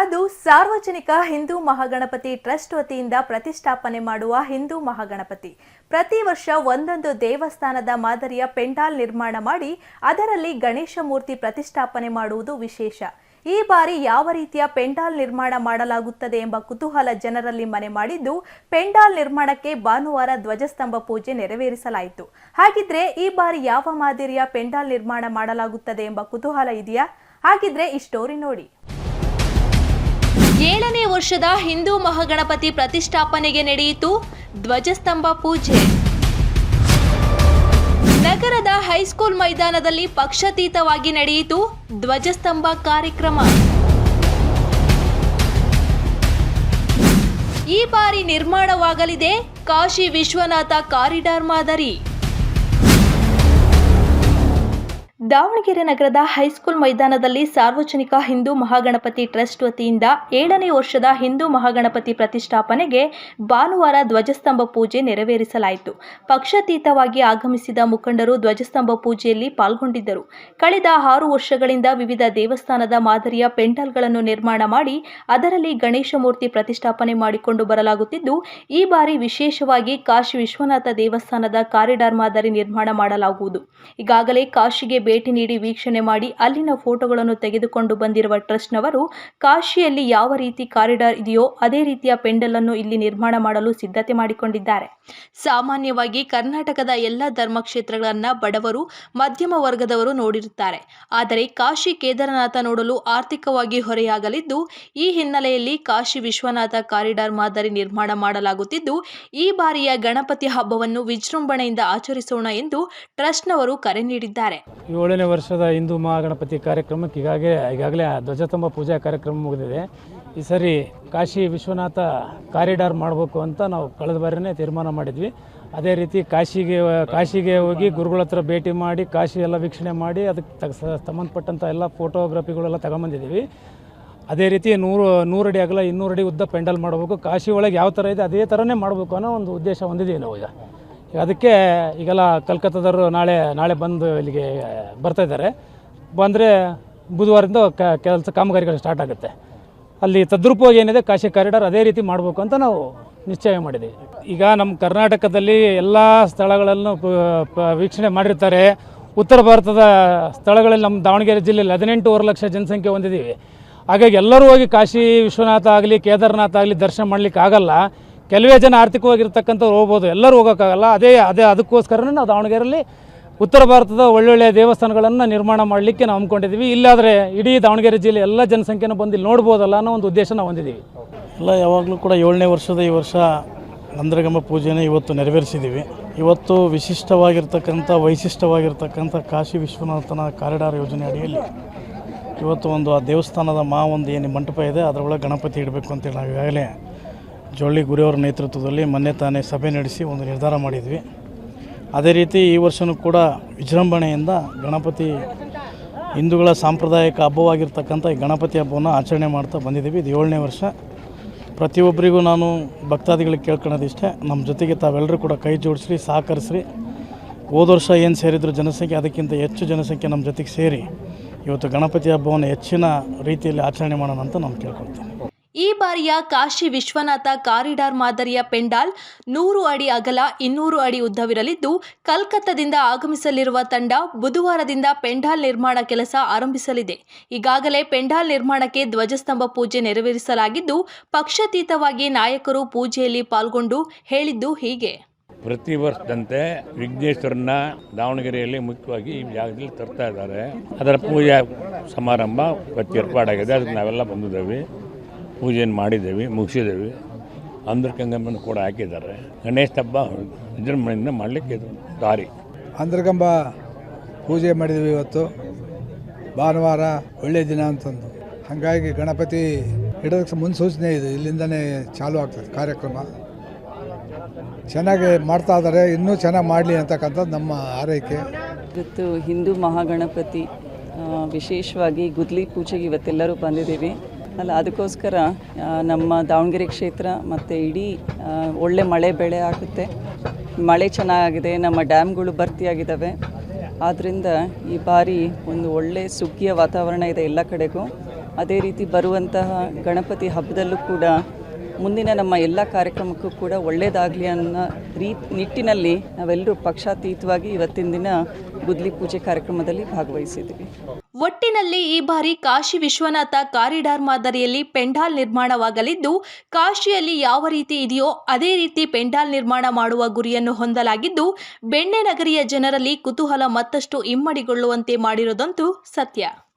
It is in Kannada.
ಅದು ಸಾರ್ವಜನಿಕ ಹಿಂದೂ ಮಹಾಗಣಪತಿ ಟ್ರಸ್ಟ್ ವತಿಯಿಂದ ಪ್ರತಿಷ್ಠಾಪನೆ ಮಾಡುವ ಹಿಂದೂ ಮಹಾಗಣಪತಿ. ಪ್ರತಿ ವರ್ಷ ಒಂದೊಂದು ದೇವಸ್ಥಾನದ ಮಾದರಿಯ ಪೆಂಡಾಲ್ ನಿರ್ಮಾಣ ಮಾಡಿ ಅದರಲ್ಲಿ ಗಣೇಶ ಮೂರ್ತಿ ಪ್ರತಿಷ್ಠಾಪನೆ ಮಾಡುವುದು ವಿಶೇಷ. ಈ ಬಾರಿ ಯಾವ ರೀತಿಯ ಪೆಂಡಾಲ್ ನಿರ್ಮಾಣ ಮಾಡಲಾಗುತ್ತದೆ ಎಂಬ ಕುತೂಹಲ ಜನರಲ್ಲಿ ಮನೆ ಮಾಡಿದ್ದು, ಪೆಂಡಾಲ್ ನಿರ್ಮಾಣಕ್ಕೆ ಭಾನುವಾರ ಧ್ವಜಸ್ತಂಭ ಪೂಜೆ ನೆರವೇರಿಸಲಾಯಿತು. ಹಾಗಿದ್ರೆ ಈ ಬಾರಿ ಯಾವ ಮಾದರಿಯ ಪೆಂಡಾಲ್ ನಿರ್ಮಾಣ ಮಾಡಲಾಗುತ್ತದೆ ಎಂಬ ಕುತೂಹಲ ಇದೆಯಾ? ಹಾಗಿದ್ರೆ ಈ ಸ್ಟೋರಿ ನೋಡಿ. ಏಳನೇ ವರ್ಷದ ಹಿಂದೂ ಮಹಾಗಣಪತಿ ಪ್ರತಿಷ್ಠಾಪನೆಗೆ ನಡೆಯಿತು ಧ್ವಜಸ್ತಂಭ ಪೂಜೆ. ನಗರದ ಹೈಸ್ಕೂಲ್ ಮೈದಾನದಲ್ಲಿ ಪಕ್ಷಾತೀತವಾಗಿ ನಡೆಯಿತು ಧ್ವಜಸ್ತಂಭ ಕಾರ್ಯಕ್ರಮ. ಈ ಬಾರಿ ನಿರ್ಮಾಣವಾಗಲಿದೆ ಕಾಶಿ ವಿಶ್ವನಾಥ ಕಾರಿಡಾರ್ ಮಾದರಿ. ದಾವಣಗೆರೆ ನಗರದ ಹೈಸ್ಕೂಲ್ ಮೈದಾನದಲ್ಲಿ ಸಾರ್ವಜನಿಕ ಹಿಂದೂ ಮಹಾಗಣಪತಿ ಟ್ರಸ್ಟ್ ವತಿಯಿಂದ ಏಳನೇ ವರ್ಷದ ಹಿಂದೂ ಮಹಾಗಣಪತಿ ಪ್ರತಿಷ್ಠಾಪನೆಗೆ ಭಾನುವಾರ ಧ್ವಜಸ್ತಂಭ ಪೂಜೆ ನೆರವೇರಿಸಲಾಯಿತು. ಪಕ್ಷಾತೀತವಾಗಿ ಆಗಮಿಸಿದ ಮುಖಂಡರು ಧ್ವಜಸ್ತಂಭ ಪೂಜೆಯಲ್ಲಿ ಪಾಲ್ಗೊಂಡಿದ್ದರು. ಕಳೆದ ಆರು ವರ್ಷಗಳಿಂದ ವಿವಿಧ ದೇವಸ್ಥಾನದ ಮಾದರಿಯ ಪೆಂಡಲ್ಗಳನ್ನು ನಿರ್ಮಾಣ ಮಾಡಿ ಅದರಲ್ಲಿ ಗಣೇಶ ಮೂರ್ತಿ ಪ್ರತಿಷ್ಠಾಪನೆ ಮಾಡಿಕೊಂಡು ಬರಲಾಗುತ್ತಿದ್ದು, ಈ ಬಾರಿ ವಿಶೇಷವಾಗಿ ಕಾಶಿ ವಿಶ್ವನಾಥ ದೇವಸ್ಥಾನದ ಕಾರಿಡಾರ್ ಮಾದರಿ ನಿರ್ಮಾಣ ಮಾಡಲಾಗುವುದು. ಈಗಾಗಲೇ ಕಾಶಿಗೆ ನೀಡಿ ವೀಕ್ಷಣೆ ಮಾಡಿ ಅಲ್ಲಿನ ಫೋಟೋಗಳನ್ನು ತೆಗೆದುಕೊಂಡು ಬಂದಿರುವ ಟ್ರಸ್ಟ್ನವರು, ಕಾಶಿಯಲ್ಲಿ ಯಾವ ರೀತಿ ಕಾರಿಡಾರ್ ಇದೆಯೋ ಅದೇ ರೀತಿಯ ಪೆಂಡಲ್ ಅನ್ನು ಇಲ್ಲಿ ನಿರ್ಮಾಣ ಮಾಡಲು ಸಿದ್ಧತೆ ಮಾಡಿಕೊಂಡಿದ್ದಾರೆ. ಸಾಮಾನ್ಯವಾಗಿ ಕರ್ನಾಟಕದ ಎಲ್ಲ ಧರ್ಮಕ್ಷೇತ್ರಗಳನ್ನ ಬಡವರು, ಮಧ್ಯಮ ವರ್ಗದವರು ನೋಡಿರುತ್ತಾರೆ. ಆದರೆ ಕಾಶಿ ಕೇದಾರನಾಥ ನೋಡಲು ಆರ್ಥಿಕವಾಗಿ ಹೊರೆಯಾಗಲಿದ್ದು, ಈ ಹಿನ್ನೆಲೆಯಲ್ಲಿ ಕಾಶಿ ವಿಶ್ವನಾಥ ಕಾರಿಡಾರ್ ಮಾದರಿ ನಿರ್ಮಾಣ ಮಾಡಲಾಗುತ್ತಿದ್ದು, ಈ ಬಾರಿಯ ಗಣಪತಿ ಹಬ್ಬವನ್ನು ವಿಜೃಂಭಣೆಯಿಂದ ಆಚರಿಸೋಣ ಎಂದು ಟ್ರಸ್ಟ್ನವರು ಕರೆ ನೀಡಿದ್ದಾರೆ. ಏಳನೇ ವರ್ಷದ ಹಿಂದೂ ಮಹಾಗಣಪತಿ ಕಾರ್ಯಕ್ರಮಕ್ಕೆ ಈಗಾಗಲೇ ಈಗಾಗಲೇ ಧ್ವಜತಂಬ ಪೂಜಾ ಕಾರ್ಯಕ್ರಮ ಮುಗಿದಿದೆ. ಈ ಸರಿ ಕಾಶಿ ವಿಶ್ವನಾಥ ಕಾರಿಡಾರ್ ಮಾಡಬೇಕು ಅಂತ ನಾವು ಕಳೆದ ಬಾರಿನೇ ತೀರ್ಮಾನ ಮಾಡಿದ್ವಿ. ಅದೇ ರೀತಿ ಕಾಶಿಗೆ ಕಾಶಿಗೆ ಹೋಗಿ ಗುರುಗಳ ಹತ್ರ ಭೇಟಿ ಮಾಡಿ, ಕಾಶಿ ಎಲ್ಲ ವೀಕ್ಷಣೆ ಮಾಡಿ, ಅದಕ್ಕೆ ತಗ ಸಂಬಂಧಪಟ್ಟಂಥ ಎಲ್ಲ ಫೋಟೋಗ್ರಫಿಗಳೆಲ್ಲ ತಗೊಂಬಂದಿದ್ದೀವಿ. ಅದೇ ರೀತಿ ನೂರು ನೂರು ಅಡಿ ಅಗಲ ಅಡಿ ಉದ್ದ ಪೆಂಡಲ್ ಮಾಡಬೇಕು. ಕಾಶಿ ಒಳಗೆ ಯಾವ ಥರ ಇದೆ ಅದೇ ಥರನೇ ಮಾಡಬೇಕು ಅನ್ನೋ ಒಂದು ಉದ್ದೇಶ ಹೊಂದಿದ್ದೀವಿ ನಾವು ಈಗ. ಅದಕ್ಕೆ ಈಗೆಲ್ಲ ಕಲ್ಕತ್ತಾದವರು ನಾಳೆ ನಾಳೆ ಬಂದು ಇಲ್ಲಿಗೆ ಬರ್ತಾ ಇದ್ದಾರೆ. ಬಂದರೆ ಬುಧವಾರದಿಂದ ಕ, ಕೆಲಸ ಕಾಮಗಾರಿಗಳು ಸ್ಟಾರ್ಟ್ ಆಗುತ್ತೆ. ಅಲ್ಲಿ ತದ್ರೂಪವಾಗಿ ಏನಿದೆ, ಕಾಶಿ ಕಾರಿಡಾರ್ ಅದೇ ರೀತಿ ಮಾಡಬೇಕು ಅಂತ ನಾವು ನಿಶ್ಚಯ ಮಾಡಿದ್ದೀವಿ. ಈಗ ನಮ್ಮ ಕರ್ನಾಟಕದಲ್ಲಿ ಎಲ್ಲ ಸ್ಥಳಗಳನ್ನು ವೀಕ್ಷಣೆ ಮಾಡಿರ್ತಾರೆ. ಉತ್ತರ ಭಾರತದ ಸ್ಥಳಗಳಲ್ಲಿ ನಮ್ಮ ದಾವಣಗೆರೆ ಜಿಲ್ಲೆಯಲ್ಲಿ ಹದಿನೆಂಟೂವರೆ ಲಕ್ಷ ಜನಸಂಖ್ಯೆ ಹೊಂದಿದ್ದೀವಿ. ಹಾಗಾಗಿ ಎಲ್ಲರೂ ಹೋಗಿ ಕಾಶಿ ವಿಶ್ವನಾಥ ಆಗಲಿ, ಕೇದಾರನಾಥ ಆಗಲಿ ದರ್ಶನ ಮಾಡಲಿಕ್ಕೆ ಆಗಲ್ಲ ಕೆಲವೇ ಜನ ಆರ್ಥಿಕವಾಗಿರ್ತಕ್ಕಂಥವ್ರು ಹೋಗ್ಬೋದು. ಎಲ್ಲರೂ ಹೋಗೋಕ್ಕಾಗಲ್ಲ. ಅದೇ ಅದೇ ಅದಕ್ಕೋಸ್ಕರನೇ ನಾವು ದಾವಣಗೆರೆಯಲ್ಲಿ ಉತ್ತರ ಭಾರತದ ಒಳ್ಳೊಳ್ಳೆಯ ದೇವಸ್ಥಾನಗಳನ್ನು ನಿರ್ಮಾಣ ಮಾಡಲಿಕ್ಕೆ ನಾವು ಹಮ್ಮಿಕೊಂಡಿದ್ದೀವಿ. ಇಲ್ಲಾದರೆ ಇಡೀ ದಾವಣಗೆರೆ ಜಿಲ್ಲೆ ಎಲ್ಲ ಜನಸಂಖ್ಯೆನ ಬಂದು ಇಲ್ಲಿ ನೋಡ್ಬೋದಲ್ಲ ಅನ್ನೋ ಒಂದು ಉದ್ದೇಶ ನಾವು ಹೊಂದಿದ್ದೀವಿ. ಎಲ್ಲ ಯಾವಾಗಲೂ ಕೂಡ ಏಳನೇ ವರ್ಷದ ಈ ವರ್ಷ ನಂದ್ರಗಮ್ಮ ಪೂಜೆನೇ ಇವತ್ತು ನೆರವೇರಿಸಿದ್ದೀವಿ. ಇವತ್ತು ವಿಶಿಷ್ಟವಾಗಿರ್ತಕ್ಕಂಥ ವೈಶಿಷ್ಟವಾಗಿರ್ತಕ್ಕಂಥ ಕಾಶಿ ವಿಶ್ವನಾಥನ ಕಾರಿಡಾರ್ ಯೋಜನೆ ಅಡಿಯಲ್ಲಿ ಇವತ್ತು ಒಂದು ಆ ದೇವಸ್ಥಾನದ ಮಾ ಒಂದು ಏನು ಮಂಟಪ ಇದೆ, ಅದರೊಳಗೆ ಗಣಪತಿ ಇಡಬೇಕು ಅಂತೇಳಿ ನಾವು ಈಗಾಗಲೇ ಜೊಳ್ಳಿ ಗುರಿಯವರ ನೇತೃತ್ವದಲ್ಲಿ ಮೊನ್ನೆ ತಾನೇ ಸಭೆ ನಡೆಸಿ ಒಂದು ನಿರ್ಧಾರ ಮಾಡಿದ್ವಿ. ಅದೇ ರೀತಿ ಈ ವರ್ಷವೂ ಕೂಡ ವಿಜೃಂಭಣೆಯಿಂದ ಗಣಪತಿ ಹಿಂದೂಗಳ ಸಾಂಪ್ರದಾಯಿಕ ಹಬ್ಬವಾಗಿರ್ತಕ್ಕಂಥ ಈ ಗಣಪತಿ ಹಬ್ಬವನ್ನು ಆಚರಣೆ ಮಾಡ್ತಾ ಬಂದಿದ್ದೀವಿ. ಇದು ಏಳನೇ ವರ್ಷ. ಪ್ರತಿಯೊಬ್ಬರಿಗೂ ನಾನು ಭಕ್ತಾದಿಗಳಿಗೆ ಕೇಳ್ಕೊಳ್ಳೋದಿಷ್ಟೇ, ನಮ್ಮ ಜೊತೆಗೆ ತಾವೆಲ್ಲರೂ ಕೂಡ ಕೈ ಜೋಡಿಸ್ರಿ, ಸಹಕರಿಸ್ರಿ. ಹೋದ ವರ್ಷ ಏನು ಸೇರಿದ್ರು ಜನಸಂಖ್ಯೆ, ಅದಕ್ಕಿಂತ ಹೆಚ್ಚು ಜನಸಂಖ್ಯೆ ನಮ್ಮ ಜೊತೆಗೆ ಸೇರಿ ಇವತ್ತು ಗಣಪತಿ ಹಬ್ಬವನ್ನು ಹೆಚ್ಚಿನ ರೀತಿಯಲ್ಲಿ ಆಚರಣೆ ಮಾಡೋಣ ಅಂತ ನಾನು ಕೇಳ್ಕೊಳ್ತೀನಿ. ಈ ಬಾರಿಯ ಕಾಶಿ ವಿಶ್ವನಾಥ ಕಾರಿಡಾರ್ ಮಾದರಿಯ ಪೆಂಡಾಲ್ ನೂರು ಅಡಿ ಅಗಲ, ಇನ್ನೂರು ಅಡಿ ಉದ್ದವಿರಲಿದ್ದು, ಕಲ್ಕತ್ತಾದಿಂದ ಆಗಮಿಸಲಿರುವ ತಂಡ ಬುಧವಾರದಿಂದ ಪೆಂಡಾಲ್ ನಿರ್ಮಾಣ ಕೆಲಸ ಆರಂಭಿಸಲಿದೆ. ಈಗಾಗಲೇ ಪೆಂಡಾಲ್ ನಿರ್ಮಾಣಕ್ಕೆ ಧ್ವಜಸ್ತಂಭ ಪೂಜೆ ನೆರವೇರಿಸಲಾಗಿದ್ದು, ಪಕ್ಷಾತೀತವಾಗಿ ನಾಯಕರು ಪೂಜೆಯಲ್ಲಿ ಪಾಲ್ಗೊಂಡು ಹೇಳಿದ್ದು ಹೀಗೆ. ಪ್ರತಿ ವರ್ಷದಂತೆ ವಿಘ್ನೇಶ್ವರನ ದಾವಣಗೆರೆಯಲ್ಲಿ ಮುಖ್ಯವಾಗಿ ಈ ಜಾಗದಲ್ಲಿ ತರ್ತಾ ಇದ್ದಾರೆ. ಅದರ ಪೂಜಾ ಸಮಾರಂಭ ಏರ್ಪಾಡಾಗಿದೆ. ಅದಕ್ಕೆ ನಾವೆಲ್ಲ ಬಂದಿದ್ದೇವೆ. ಪೂಜೆಯನ್ನು ಮಾಡಿದ್ದೇವೆ ಮುಗಿಸಿದ್ದೇವೆ. ಅಂದ್ರಕಂಗಮ್ಮನ್ನು ಕೂಡ ಹಾಕಿದ್ದಾರೆ. ಗಣೇಶ ಹಬ್ಬ ವಿಜೃಂಭಣೆಯಿಂದ ಮಾಡಲಿಕ್ಕೆ ಇದು ದಾರಿ. ಅಂದ್ರಗಂಬ ಪೂಜೆ ಮಾಡಿದ್ವಿ ಇವತ್ತು. ಭಾನುವಾರ ಒಳ್ಳೆಯ ದಿನ ಅಂತಂದು. ಹಾಗಾಗಿ ಗಣಪತಿ ಇಡೋದಕ್ಕೆ ಮುನ್ಸೂಚನೆ ಇದೆ. ಇಲ್ಲಿಂದನೇ ಚಾಲು ಆಗ್ತದೆ ಕಾರ್ಯಕ್ರಮ. ಚೆನ್ನಾಗಿ ಮಾಡ್ತಾ ಇದ್ದಾರೆ. ಇನ್ನೂ ಚೆನ್ನಾಗಿ ಮಾಡಲಿ ಅಂತಕ್ಕಂಥದ್ದು ನಮ್ಮ ಆರೈಕೆ ಇವತ್ತು ಹಿಂದೂ ಮಹಾಗಣಪತಿ ವಿಶೇಷವಾಗಿ ಗುದ್ಲಿ ಪೂಜೆಗೆ ಇವತ್ತೆಲ್ಲರೂ ಬಂದಿದ್ದೀವಿ. ಅಲ್ಲ, ಅದಕ್ಕೋಸ್ಕರ ನಮ್ಮ ದಾವಣಗೆರೆ ಕ್ಷೇತ್ರ ಮತ್ತು ಇಡೀ ಒಳ್ಳೆ ಮಳೆ ಬೆಳೆ ಆಗುತ್ತೆ. ಮಳೆ ಚೆನ್ನಾಗಿದೆ, ನಮ್ಮ ಡ್ಯಾಮ್ಗಳು ಭರ್ತಿಯಾಗಿದ್ದಾವೆ. ಆದ್ದರಿಂದ ಈ ಬಾರಿ ಒಂದು ಒಳ್ಳೆ ಸುಗ್ಗಿಯ ವಾತಾವರಣ ಇದೆ ಎಲ್ಲ ಕಡೆಗೂ. ಅದೇ ರೀತಿ ಬರುವಂತಹ ಗಣಪತಿ ಹಬ್ಬದಲ್ಲೂ ಕೂಡ ಮುಂದಿನ ನಮ್ಮ ಎಲ್ಲ ಕಾರ್ಯಕ್ರಮಕ್ಕೂ ಕೂಡ ಒಳ್ಳೆಯದಾಗಲಿ ಅನ್ನೋ ರೀ ನಿಟ್ಟಿನಲ್ಲಿ ನಾವೆಲ್ಲರೂ ಪಕ್ಷಾತೀತವಾಗಿ ಇವತ್ತಿನ ದಿನ ಗುದ್ಲಿ ಪೂಜೆ ಕಾರ್ಯಕ್ರಮದಲ್ಲಿ ಭಾಗವಹಿಸಿದ್ವಿ. ಒಟ್ಟಿನಲ್ಲಿ ಈ ಬಾರಿ ಕಾಶಿ ವಿಶ್ವನಾಥ ಕಾರಿಡಾರ್ ಮಾದರಿಯಲ್ಲಿ ಪೆಂಡಾಲ್ ನಿರ್ಮಾಣವಾಗಲಿದ್ದು, ಕಾಶಿಯಲ್ಲಿ ಯಾವ ರೀತಿ ಇದೆಯೋ ಅದೇ ರೀತಿ ಪೆಂಡಾಲ್ ನಿರ್ಮಾಣ ಮಾಡುವ ಗುರಿಯನ್ನು ಹೊಂದಲಾಗಿದ್ದು, ಬೆಣ್ಣೆ ನಗರಿಯ ಜನರಲ್ಲಿ ಕುತೂಹಲ ಮತ್ತಷ್ಟು ಇಮ್ಮಡಿಗೊಳ್ಳುವಂತೆ ಮಾಡಿರೋದಂತೂ ಸತ್ಯ.